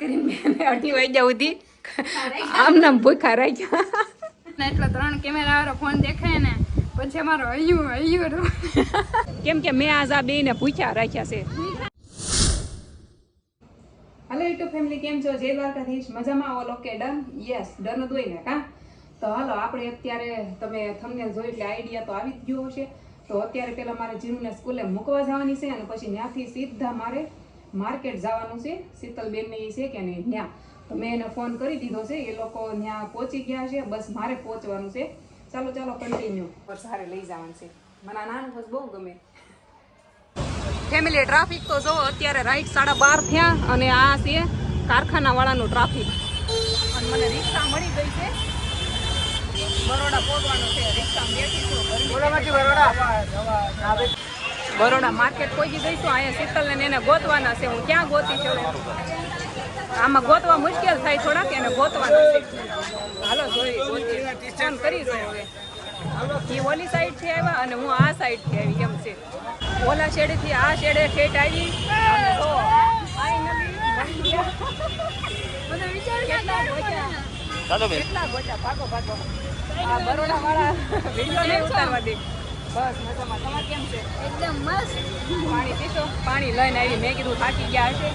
કરીને મેં અઢી વાગ્યા સુધી આમ નામ ભૂખા રાખ્યા ને એટલો ત્રણ કેમેરા વાળો ફોન દેખાય ને પછી અમારો હૈયું હૈયું કેમ કે મેં આજ આ બેને પૂછ્યા રાખ્યા છે. હાલો યુટ્યુબ ફેમિલી કેમ છો? જય દ્વારકાધીશ. મજામાં all okay done yes done જ હોય ને કા? તો હાલો આપણે અત્યારે તમે થમને જોઈ એટલે આઈડિયા તો આવી જ ગયો હશે. તો અત્યારે પેલા મારે જીનુને સ્કૂલે મૂકવા જવાની છે અને પછી ત્યાંથી સીધા મારે માર્કેટ જવાનું છે શીતલબેનને એ છે કે નહીં? ત્યાં. તો મેં એને ફોન કરી દીધો છે એ લોકો ત્યાં પહોંચી ગયા છે બસ મારે પહોંચવાનું છે. ચાલો ચાલો કન્ટિન્યુ સારે લઈ જવાનું છે. મને નાનું બસ બહુ ગમે. ફેમિલી ટ્રાફિક તો જો અત્યારે રાઈટ સાડા બાર થયા અને આ છે કારખાનાવાળાનું ટ્રાફિક અને મને રિક્ષા મળી ગઈ છે. બરોડા પહોંચવાનું છે. રિક્ષા બેઠી છું. બરોડા. માર્કેટ પહોંચી ગઈ છું અહીંયા શીતલ ને એને ગોતવાના છે. હું ક્યાં ગોતી છું? આમાં ગોતવા મુશ્કેલ થાય થોડાક એને ગોતવાના છે. હાલો જોઈ ફોન કરી હવે. એ ઓલી સાઈડથી આવ્યા અને હું આ સાઈડથી આવી એમ છે. ઓલા શેડે થી આ શેડે ખેટ આવી. તો finally બધો વિચાર કેટલા ગોત્યા. કેટલા ગોત્યા? ભાગો ભાગો. આ બરોડા વાળા વીડિયો નહીં ઉતારવા દે. બસ મજામાં. તમારે કેમ છે? એકદમ મસ્ત. પાણી પીશો. પાણી લઈને આવી મેં કીધું થાકી ગયા હશે.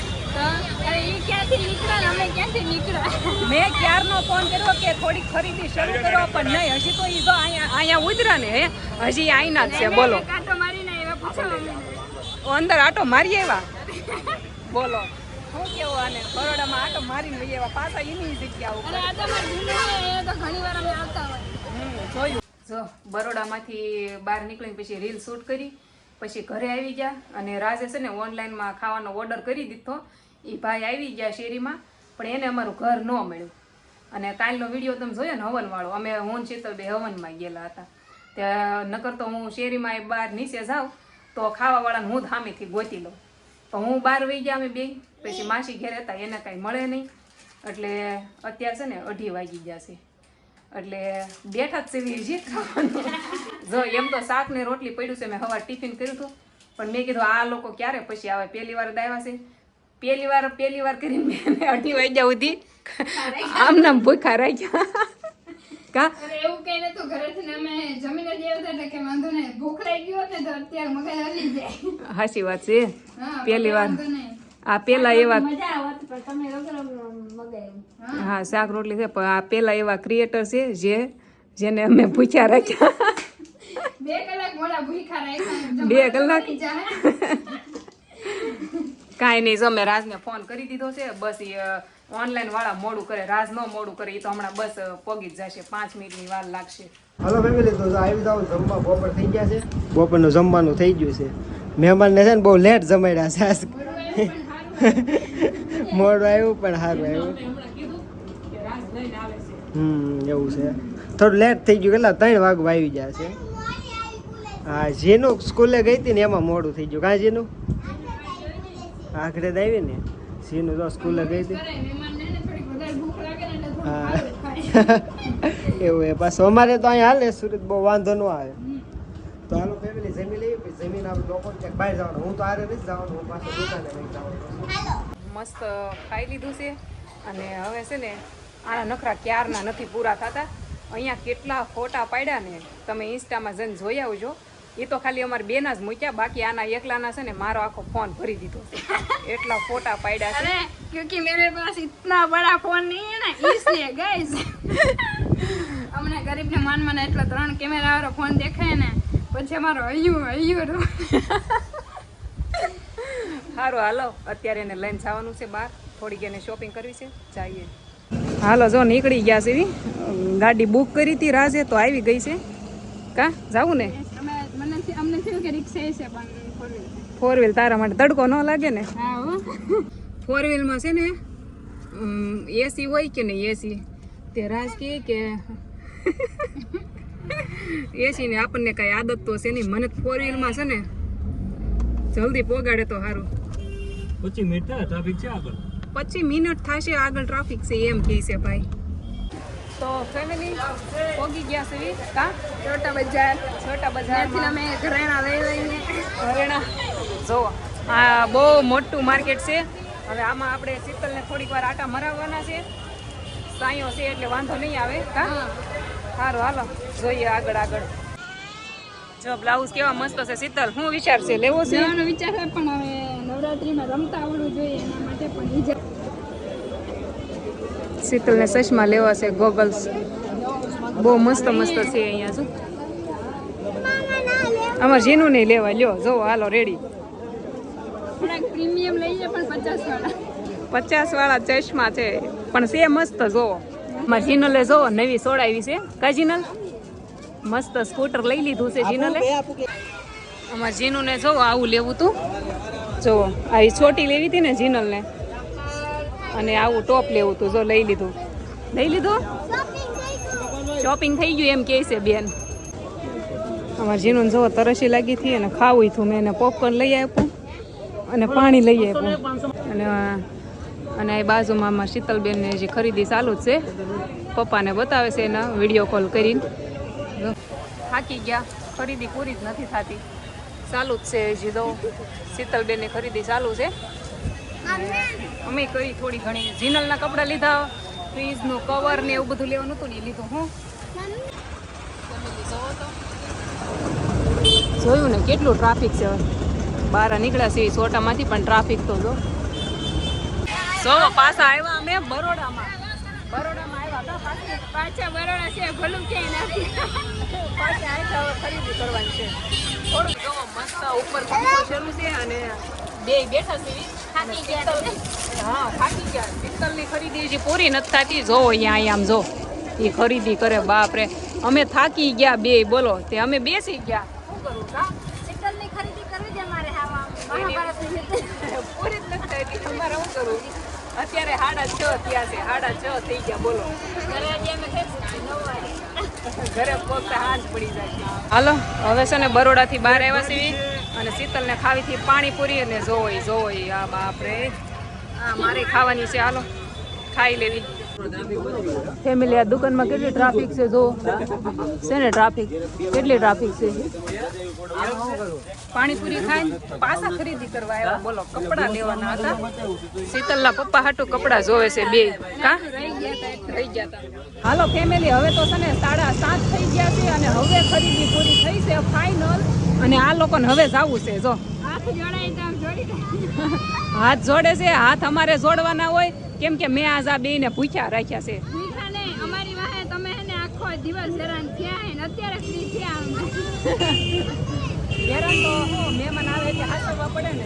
મેં ક્યારનો ફોન કર્યો કે થોડીક ખરીદી શરૂ કરો પણ નહીં હજી તો ઈ જો અહીંયા અહીંયા ઉતરા ને હે? હજી આઈના જ છે બોલો. અંદર આટો મારી આવ્યા? બોલો. શું કેવું આને? બરોડામાં આટો મારીને લઈ આવ્યા. પાછા એની જગ્યા ઉપર. અરે આ તો અમારે જૂનું છે એ તો ઘણી વાર અમે આવતા હોય. જોયું. જો બરોડામાંથી બહાર નીકળીને પછી રીલ શૂટ કરી. પછી ઘરે આવી ગયા અને રાજે છે ને ઓનલાઈનમાં ખાવાનો ઓર્ડર કરી દીધો. એ ભાઈ આવી ગયા શેરીમાં, પણ એને અમારું ઘર ન મળ્યું. અને કાલનો વીડિયો તમે જોયો ને હવનવાળો, અમે હું શીતલ બે હવનમાં ગયેલા હતા. ત્યાં નકર તો હું શેરીમાં એ બહાર નીચે જાઉં, તો ખાવાવાળાને હું ધામેથી ગોતી લઉં. તો હું બહાર વહી ગયા અમે બે, પછી માસી ઘેર હતા, એને કાંઈ મળે નહીં. એટલે અત્યારે છે ને અઢી વાગી ગયા છે. એટલે બેઠા જ સેવી જીત ખાવાનું. જો એમ તો શાક ને રોટલી પડ્યું છે મેં હવાર ટિફિન કર્યું હતું. પણ મેં કીધું આ લોકો ક્યારે પછી આવે પહેલી વાર દાવ્યા છે? પહેલી વાર પહેલી વાર કરીને મેં અઢી વાગ્યા સુધી આમ નામ ભૂખા રાખ્યા. કા? અરે એવું કઈ નતું ઘરેથી અમે જમીને જ આવ્યા હતા કે વાંધો નહીં. ભૂખ લાગી ગયો ને તો અત્યારે મગજ હલી જાય. હાસી વાત છે. પહેલી વાર. આ પેલા એવા હા. શાક રોટલી છે પણ આ પેલા એવા ક્રિએટર છે જે જેને અમે પૂછ્યા રાખ્યા. બે કલાક મોડા ભૂખા રાખ્યા બે કલાક? કાંઈ નહીં જો રાજને ફોન કરી દીધો છે બસ એ ઓનલાઈન વાળા મોડું કરે રાજ ન મોડું કરે એ તો હમણાં બસ પોગી જ જશે પાંચ મિનિટની વાર લાગશે. હલો ફેમિલી તો આવી જાવ જમવા બપોર થઈ ગયા છે. બપોરનું જમવાનું થઈ ગયું છે. મહેમાનને છે ને બહુ લેટ જમાડ્યા છે આજ. મોડું આવ્યું પણ સારું આવ્યું હમ એવું છે. થોડું લેટ થઈ ગયું કેટલા ત્રણ વાગવા આવી ગયા છે. હા, જેનું સ્કૂલે ગઈ હતી ને એમાં મોડું થઈ ગયું. કાં જેનું? આખરે આવી ને. જેનું તો સ્કૂલે ગઈ હતી. હા. એવું એ પાછું. અમારે તો અહીંયા હાલે, સુરત બહુ વાંધો ન આવે. તો હાલો ફેમિલી જમી લઈએ, પછી જમીન આપણે લોકો ક્યાંક બહાર જવાનું. હું તો આરે નથી જવાનું, હું પાછું દુકાને નહીં જવાનું. મસ્ત ખાઈ લીધું છે. અને હવે છે ને, આના નખરા ક્યારના નથી પૂરા થતા. અહીંયા કેટલા ફોટા પાડ્યા ને, તમે ઇન્સ્ટામાં જઈને જોઈ આવજો. એ તો ખાલી અમારે બેના જ મૂક્યા બાકી આના એકલાના છે ને મારો આખો ફોન ભરી દીધો છે એટલા ફોટા પાડ્યા છે अरे क्योंकि मेरे पास इतना बड़ा फोन नहीं है ना इसलिए गाइस અમને ગરીબ ને માન મને એટલો ત્રણ કેમેરા વાળો ફોન દેખાય ને પછી અમારો હૈયું હૈયું સારું હાલો અત્યારે એને લઈને જવાનું છે બહાર થોડીક એને શોપિંગ કરવી છે જઈએ હાલો જો નીકળી ગયા છે ઈ. ગાડી બુક કરી હતી રાજે તો આવી ગઈ છે કા જાવું ને અમે મને થી- અમને થયું કે રિક્ષા છે પણ ફોર વ્હીલ તારા માટે તડકો ન લાગે ને? હા ફોર વ્હીલમાં છે ને એસી હોય કે નહીં એસી તે રાજ કહે કે એસી ને આપણને કઈ આદત તો છે નહીં. મને ફોર વ્હીલમાં છે ને જલ્દી પોગાડે તો સારું પચીસ મિનિટ થાય ટ્રાફિક છે આગળ? પચીસ મિનિટ થશે આગળ ટ્રાફિક છે એમ કહે છે ભાઈ. તો ફેમિલી પોગી ગયા છે. કા? છોટા બજાર. છોટા બજારથી અમે ઘરેણા લઈ લઈને. ઘરેણા. જો આ બહુ મોટું માર્કેટ છે. હવે આમાં આપણે શીતલને થોડીક વાર આટા મરાવવાના છે. સાયો છે એટલે વાંધો નહીં આવે કા? સારું હાલો જોઈએ આગળ આગળ. જો બ્લાઉઝ કેવા મસ્ત છે શીતલ. હું વિચાર છે લેવો છે? વિચાર પણ હવે નવરાત્રીમાં રમતા આવડવું જોઈએ એના માટે પણ શીતલને ચશ્મા લેવા છે ગોગલ્સ બહુ મસ્ત મસ્ત છે અહીંયા શું અમારે જીનું નહીં લેવા લ્યો જો હાલો રેડી પ્રીમિયમ લઈએ પણ પચાસ વાળા પચાસ વાળા ચશ્મા છે પણ છે મસ્ત જોવો મારે જીનલે જોવો નવી સોડાવી છે. કા જીનલ? મસ્ત સ્કૂટર લઈ લીધું છે જીનલે. અમારે જીનુને જો આવું લેવું તું. જો આવી છોટી લેવી હતી ને જીનલને. અને આવું ટોપ લેવું તું જો લઈ લીધું. લઈ લીધું? શોપિંગ થઈ ગયું એમ કહે છે બેન. અમારે જીનું જો તરસી લાગી હતી અને ખાવું હતું. મેં એને પોપકોર્ન લઈ આપ્યું અને પાણી લઈ આપ્યું. અને અને એ બાજુમાં અમારા શીતલબેનને જે ખરીદી ચાલુ જ છે, પપ્પાને બતાવે છે એના વીડિયો કોલ કરીને. થાકી ગયા. ખરીદી પૂરી જ નથી થતી. ચાલુ જ છે હજી તો. શીતલબેનની ખરીદી ચાલુ છે. અમે કઈ થોડી ઘણી જીનલના કપડાં લીધા ફ્રીજનું કવર ને એવું બધું લેવાનું હતું ને એ લીધું હું. જોયું ને કેટલું ટ્રાફિક છે બહાર નીકળ્યા છે સોટામાંથી પણ ટ્રાફિક તો જો. સો પાછા આવ્યા અમે બરોડામાં. બરોડામાં આવ્યા હતા. પાછા બરોડા છે ભલું ક્યાંય નથી પાછા આવ્યા ખરીદી કરવાની છે. થોડુંક જો મસ્ત ઉપર શરૂ છે અને બે બેઠા છે હા થાકી ગયા શીતલની ખરીદી જે પૂરી નથી થતી. જો અહીંયા આમ જો એ ખરીદી કરે બાપ રે અમે થાકી ગયા બે બોલો. તે અમે બેસી ગયા. શું કરું કા? શીતલની ખરીદી કરવી છે મારે હાવા પૂરી જ નથી થતી. તમારે શું કરવું? અત્યારે હાડા છ થયા છે. હાડા છ થઈ ગયા બોલો. ઘરે. હાલો, હવે છે ને બરોડાથી બહાર આવ્યા છીએ અને શીતલને ખાવીથી પાણીપુરી અને જોઈ જોઈ, આ બાપરે. આ મારે ખાવાની છે, હાલો, ખાઈ લેવી. ફેમિલી આ દુકાનમાં કેટલી ટ્રાફિક છે જો? છે ને ટ્રાફિક? કેટલી ટ્રાફિક છે? પાણીપુરી ખાઈને પાછા ખરીદી કરવા આવ્યા. બોલો કપડાં લેવાના હતા. શીતલના પપ્પા હાટુ કપડાં જોવે છે બે. કા? ગયા હાલો ફેમિલી હવે તો છે ને સાડા સાત થઈ ગયા છે અને હવે ખરીદી પૂરી થઈ છે ફાઇનલ અને આ લોકોને હવે જવું છે જો. હાથ જોડે છે હાથ અમારે જોડવાના હોય. કેમ કે મેં આજ આ બેને પૂછ્યા રાખ્યા છે. અમારી વાહે તમે હે ને આખો દિવસ હેરાન થયા ને અત્યારે ફ્રી થયા હેરાન તો હું મહેમાન આવે પડે ને.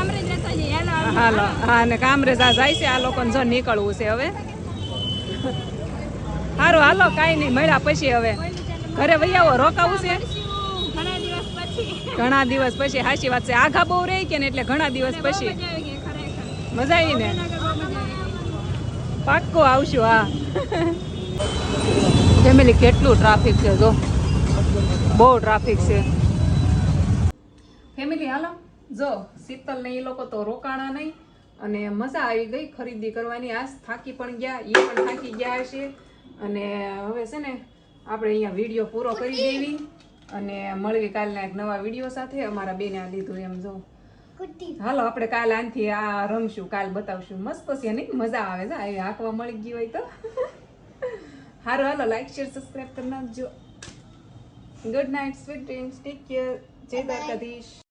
અમે જઈએ હેલો હાલો. હા અને કામરેજ આ જાય છે આ લોકોને જો નીકળવું છે હવે. સારું હાલો કાંઈ નહીં. મળ્યા પછી હવે. ઘરે વૈયા આવો રોકાવું છે? ઘણા દિવસ પછી હાચી વાત છે. આઘા બહુ રહી કે ને એટલે ઘણા દિવસ પછી. મજા આવી ને. પાક્કો આવશું હા. ફેમિલી કેટલું ટ્રાફિક છે જો. બહુ ટ્રાફિક છે. ફેમિલી હાલો. જો શીતલ ને એ લોકો તો રોકાણા નહીં. અને મજા આવી ગઈ ખરીદી કરવાની. આ થાકી પણ ગયા એ પણ થાકી ગયા હશે. અને હવે છે ને આપણે અહીંયા વીડિયો પૂરો કરી દેવી. અને મળવી કાલના એક નવા વીડિયો સાથે. અમારા બેને આ લીધું એમ જો. હાલો આપણે કાલ આનથી આ રમશું કાલ બતાવશું. મસ્ત છે નહીં? મજા આવે છે. આવી હાંકવા મળી ગઈ હોય તો. હારું હાલો લાઈક શેર સબસ્ક્રાઈબ કરી નાખજો. Good night sweet dreams take care જય દ્વારકાધીશ.